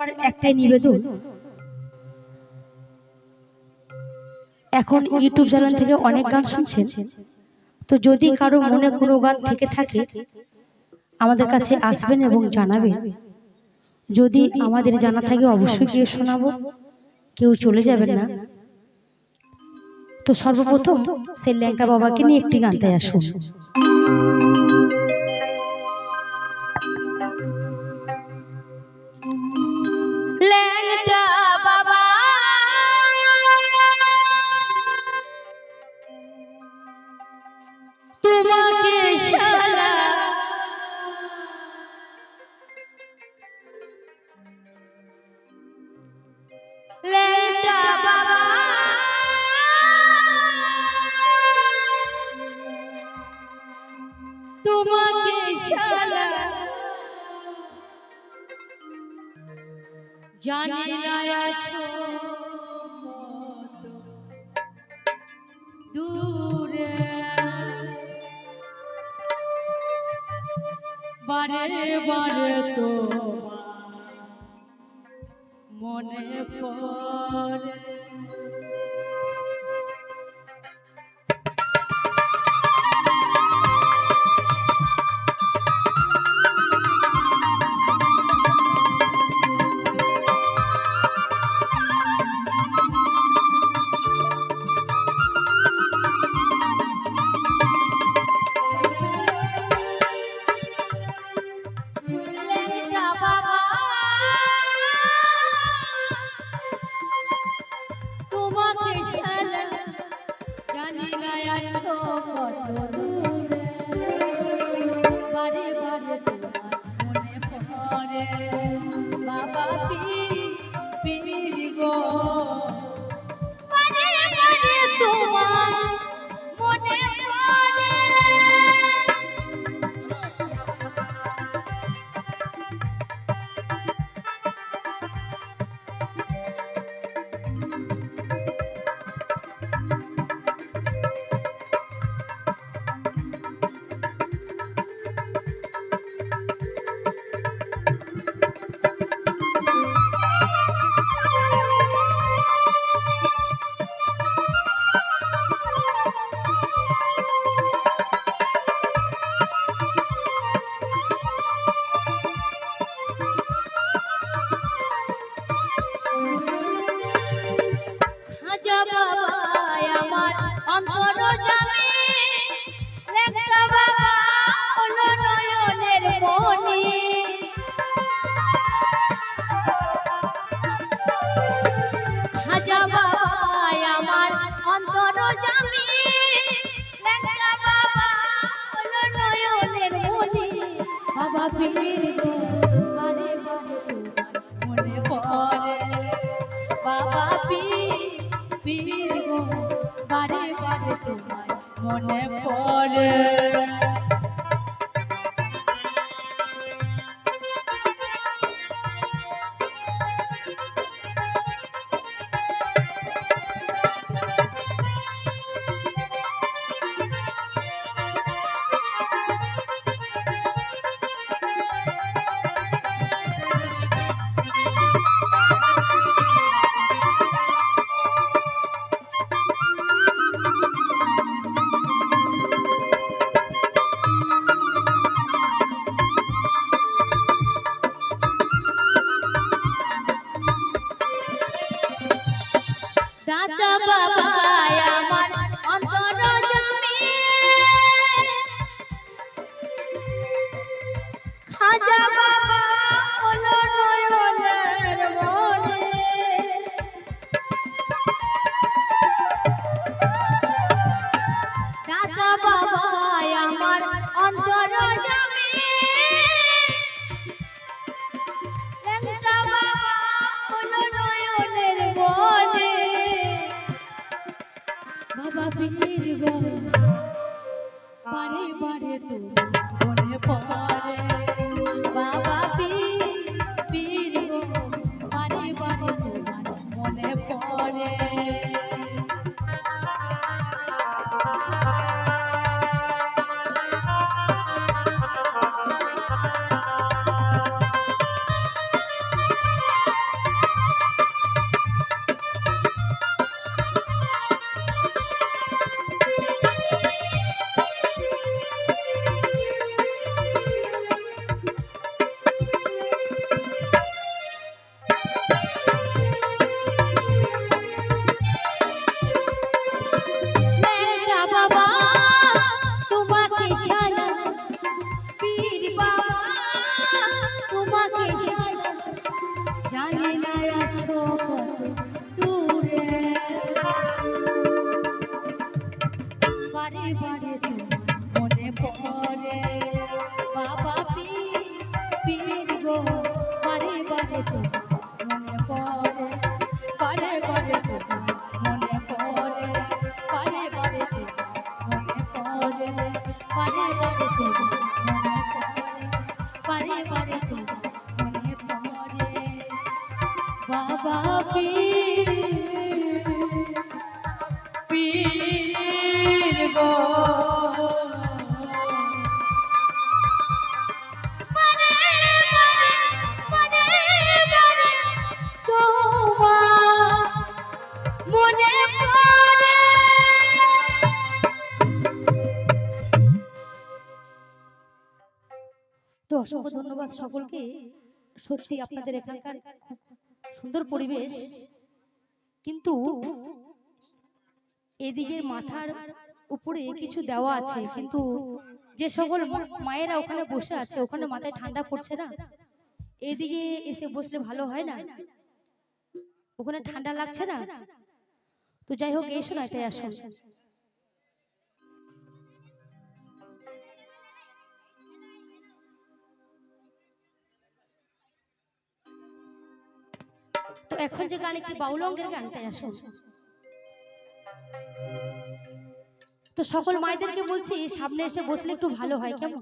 আমার একটাই নিবেদন। এখন ইউটিউব চ্যানেল থেকে অনেক গান শুনছেন। তো যদি কারও মনে কোনো গান থেকে থাকে আমাদের কাছে আসবেন এবং জানাবেন। যদি আমাদের জানা থাকে অবশ্যই গিয়ে শোনাবো। কেউ চলে যাবেন না। তো সর্বপ্রথম সেই ল্যাংটা বাবাকে নিয়ে একটি গান তাই আসুন। তোমাকে শালা। জানি না আছো দূরে। বারে বারে তো মনে পড়ে। তোমাকে শালা। জানি না আছো কত দূরে। বারে বারে তোমার মনে পড়ে। বাবা পি মনে পড়ে। দাদা বাবা আমার অন্তর জমি খাজা বাবা হলো নয়নের মনে। দাদা বাবা আমার অন্তর জমি ল্যাংটা বাবা বাবা পীর গো বারে বারে মনে পড়ে বারে বারে মনে পড়ে। বাবা পীর গো বারে বারে তোমার মনে পড়ে। বারে বারে তোমার মনে পড়ে। বারে বারে তোমার মনে পড়ে। বারে বারে তোমার মনে পড়ে। বারে বারে তোমার মনে পড়ে। বাবা পীর অসংখ্য ধন্যবাদ সকলকে। সত্যি আপনাদের এখানকার সুন্দর পরিবেশ। কিন্তু এদিকের মাথার উপরে কিছু দেওয়া আছে। কিন্তু যে সকল মায়েরা ওখানে বসে আছে, ওখানে মাথায় ঠান্ডা পড়ছে না? এদিকে এসে বসলে ভালো হয় না? ওখানে ঠান্ডা লাগছে না? তো যাই হোক, এসো না তাই আসুন। তো এখন যে গান একটি বাউল অঙ্গের গান, তাই আসুন। তো সকল মায়েদেরকে বলছি, সামনে এসে বসলে একটু ভালো হয়, কেমন?